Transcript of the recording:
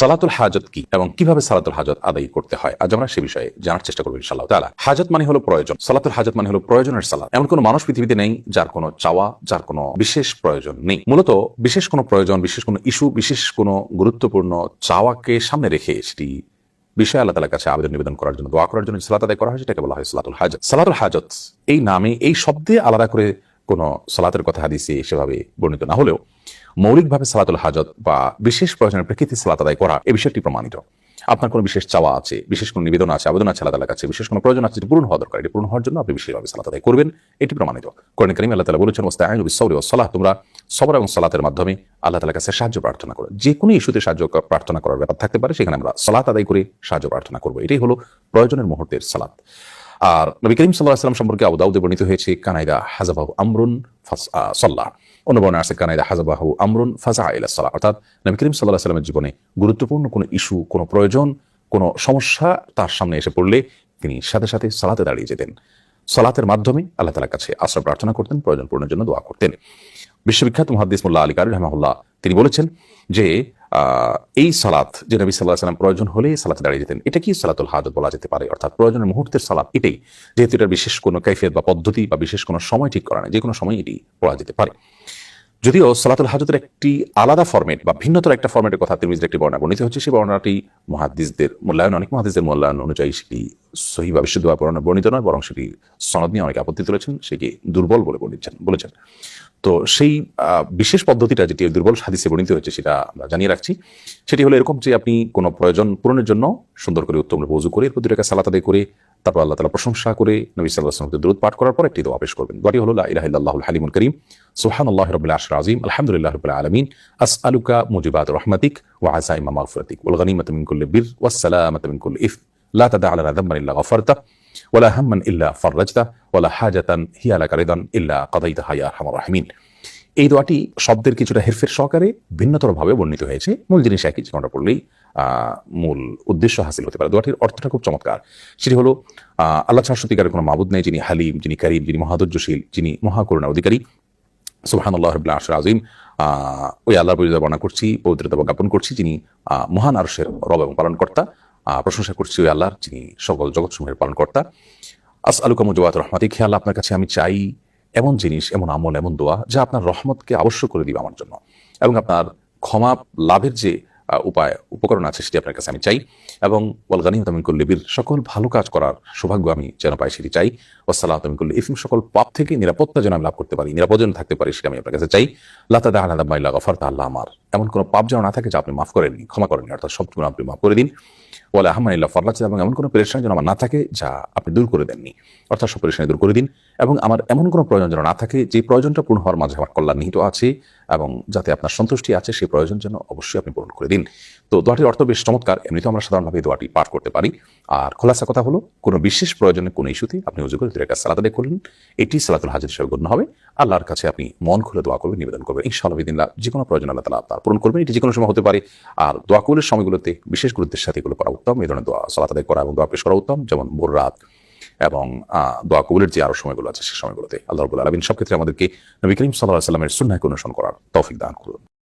সালাতুল হাজত কি এবং কীভাবে সালাতুল হাজত আদায় করতে হয়? আজ আমরা সে বিষয়ে জানার চেষ্টা করব ইনশাআল্লাহ তাআলা। হাজত মানে হলো প্রয়োজন। সালাতুল হাজত মানে হলো প্রয়োজনের সালাত। এমন কোনো মানুষ পৃথিবীতে নেই যার কোনো চাওয়া, যার কোনো বিশেষ প্রয়োজন নেই। মূলত বিশেষ কোনো প্রয়োজন, বিশেষ কোনো ইস্যু, বিশেষ কোনো গুরুত্বপূর্ণ চাওয়াকে সামনে রেখে সেটি বিষয় আল্লাহ তালার কাছে আবেদন নিবেদন করার জন্য, দোয়া করার জন্য সালাত আদায় করা হয়, সেটাকে বলা হয় সালাতুল হাজত। সালাতুল হাজত এই নামে, এই শব্দে আলাদা করে কোনো সালাতের কথা হাদিসে সেভাবে বর্ণিত না হলেও মৌলিকভাবে সালাতুল হাজত বা বিশেষ প্রয়োজনের প্রেক্ষিতে সালাত আদায় করা এই বিষয়টি প্রমাণিত। আপনার কোনো বিশেষ চাওয়া আছে, বিশেষ কোনো নিবেদন আছে, আবেদন আছে তালার কাছে বিশেষ কোনো প্রয়োজন আছে পূরণ হওয়া দরকার, এটি পূরণ হওয়ার জন্য আপনি বিশেষভাবে সালাত আদায় করবেন, এটি প্রমাণিত। করেন করিম আল্লাহ তালা বলেছেন ওস্তাহ বিসৌরি ও সালাহ তোমরা সবর এবং সালাতের মাধ্যমে আল্লাহ তালার কাছে সাহায্য প্রার্থনা করো। যে কোনো ইস্যুতে সাহায্য প্রার্থনা করার ব্যাপার থাকতে পারে, সেখানে আমরা সালাত আদায় করে সাহায্য প্রার্থনা করব। এটাই হলো প্রয়োজনের মুহূর্তের সালাত। আর নবী করিম সাল্লাহ সাল্লাম সম্পর্কে আবু দাউদে বর্ণিত হয়েছে, কানাইদা হাজাবাহু আমরুন সাল্লাহ অন্য আছে কানাইদা হাজাবাহু আমরুন ফাজা ইলা সাল্লাহ অর্থাৎ নবী করিম সাল্লাহ সাল্লামের জীবনে গুরুত্বপূর্ণ কোনো ইস্যু, কোনো প্রয়োজন, কোনো সমস্যা তার সামনে এসে পড়লে তিনি সাথে সাথে সালাতে দাঁড়িয়ে যেতেন। সালাতের মাধ্যমে আল্লাহ তালার কাছে আশ্রয় প্রার্থনা করতেন প্রয়োজন পূরণের জন্য দোয়া করতেন। বিশ্ববিখ্যাত মহাদিস মোল্লা আলী কারি রহমাহুল্লাহ তিনি বলেছেন যে এই সালাত যে নবী সাল্লাহ সাল্লাম প্রয়োজন হলে সালাতে দাঁড়িয়ে যেতেন, এটা কি সালাতুল হাজত বলা যেতে পারে? অর্থাৎ প্রয়োজনের মুহূর্তের সালাত এটাই, যেহেতু এটা বিশেষ কোনো ক্যাফিয়ত বা পদ্ধতি বা বিশেষ কোনো সময় ঠিক করা নেই, যে কোনো সময় এটি পড়া যেতে পারে। যদিও সালাতুল হাজতের একটি আলাদা ফরম্যাট বা ভিন্নতর একটা ফর্মেটের কথা তিরমিজের একটি বর্ণনা বর্ণিত হচ্ছে সেই বর্ণনাটি মহাদিসদের মূল্যায়ন, অনেক মহাদিসদের মূল্যায়ন অনুযায়ী সেটি সহি বা বিশুদ্ধ বর্ণনা বর্ণিত নয়, বরং সেটি সনদ নিয়ে অনেক আপত্তি তুলেছেন সেটি দুর্বল বলে বলেছেন বলেছেন। তো সেই বিশেষ পদ্ধতিটা যেটি দুর্বল হাদিসে বর্ণিত হয়েছে সেটা আমরা জানিয়ে রাখছি। সেটি হলো এরকম যে আপনি কোনো প্রয়োজন পূরণের জন্য সুন্দর করে উত্তম উজু করে, এরপর দুটাকে সালাত আদায় করে তারপর আল্লাহ তালা প্রশংসা করে নবী সাল্লাহ আসলামকে দূরত পাঠ করার পর একটি দোয়া পেশ করবেন দোয়াটি হলো লা ইলাহা ইল্লাল্লাহুল হালিমুল করিম সুবহানাল্লাহি রাব্বিল আরশিল আযীম আলহামদুলিল্লাহি রাব্বিল আলামিন আসআলুকা মুজিবাত রাহমাতিক ওয়া আযাইমা মাগফিরাতিক ওয়াল গনিমাতা মিন কুল্লি বির ওয়াস সালামাতা মিন কুল্লি ইফ লা তাদা লানা যামবান ইল্লা গফারতা ওয়ালা হাম্মান ইল্লা ফাররাজতা ওয়ালা হাজাতান হিয়া লাকা রিদান ইল্লা কাদাইতাহা ইয়া আরহামার রাহিমিন এই দোয়াটি শব্দের কিছুটা হেরফের সহকারে ভিন্নতরভাবে বর্ণিত হয়েছে। মূল জিনিস একই যে কোনটা পড়লেই মূল উদ্দেশ্য হাসিল হতে পারে। দোয়াটির অর্থটা খুব চমৎকার। সেটি হলো আল্লাহ ছাড়া সত্যিকারের কোনো মাবুদ নেই, যিনি হালিম, যিনি করিম, যিনি মহাদুর্যশীল, যিনি মহাকরুণা অধিকারী। সুবহানাল্লাহ রবিল্লা আশর আজিম ওই আল্লাহর পরিচয় বর্ণনা করছি, পবিত্রতা জ্ঞাপন করছি, যিনি মহান আরসের রব এবং পালনকর্তা। প্রশংসা করছি ওই আল্লাহর, যিনি সকল জগৎসমূহের পালনকর্তা। আস আলুকা মুজবাত রহমাতিক হে আল্লাহ, আপনার কাছে আমি চাই এমন জিনিস, এমন আমল, এমন দোয়া যা আপনার রহমতকে আবশ্য করে দিবে আমার জন্য। এবং আপনার ক্ষমা লাভের যে উপায়, উপকরণ আছে সেটি আপনার কাছে আমি চাই। এবং ওয়ালগানি তামিকুল লিবির সকল ভালো কাজ করার সৌভাগ্য আমি যেন পাই সেটি চাই। ওসালাহ তামিকুল ইফিম সকল পাপ থেকে নিরাপত্তা যেন আমি লাভ করতে পারি নিরাপদ থাকতে পারি সেটা আমি আপনার কাছে চাই। লাতা আলাদা মাইলা গফার আল্লাহ আমার। এমন কোনো পাপ যেন না থাকে যা আপনি মাফ করেননি, ক্ষমা করেননি, অর্থাৎ সব আপনি মাফ করে দিন। ওয়ালা আহমানিল্লা ফরলাচ্ছে এবং এমন কোনো পেরেশানি যেন আমার না থাকে যা আপনি দূর করে দেননি। অর্থাৎ সব পেরেশানি দূর করে দিন, এবং আমার এমন কোনো প্রয়োজন যেন না থাকে যে প্রয়োজনটা পূর্ণ হওয়ার মাঝে আমার কল্যাণ নিহিত আছে, এবং যাতে আপনার সন্তুষ্টি আছে, সেই প্রয়োজন যেন অবশ্যই আপনি পূরণ করে দিন। তো দোয়াটির অর্থ বেশ চমৎকার। এমনিতে আমরা সাধারণভাবে দোয়াটি পাঠ করতে পারি। আর খোলাসা কথা হলো, কোনো বিশেষ প্রয়োজনে কোনো ইস্যুতে আপনি উজু করে দুরের কাছে সালাত আদায় করলেন এটি সালাতুল হাজির হিসেবে গণ্য হবে। আল্লাহর কাছে আপনি মন খুলে দোয়া করবেন, নিবেদন করবেন। ইনশাআল্লাহ বিদিনলা যে কোনো প্রয়োজন আল্লাহ তালা আপনার পূরণ করবেন। এটি যে কোনো সময় হতে পারে। আর দোয়া কবুলের সময়গুলোতে বিশেষ গুরুত্বের সাথে এগুলো করা উত্তম। এই ধরনের দোয়া সালাত আদায় করা এবং দোয়া পেশ করা উত্তম। যেমন ভোর রাত এবং দোয়া কবুলের যে আরও সময়গুলো আছে সে সময়গুলোতে আল্লাহ রবুল্লা আলমিন সব ক্ষেত্রে আমাদেরকে নবী করিম সাল্লাহ সাল্লামের সুন্নাকে অনুসরণ করার তৌফিক দান করুন।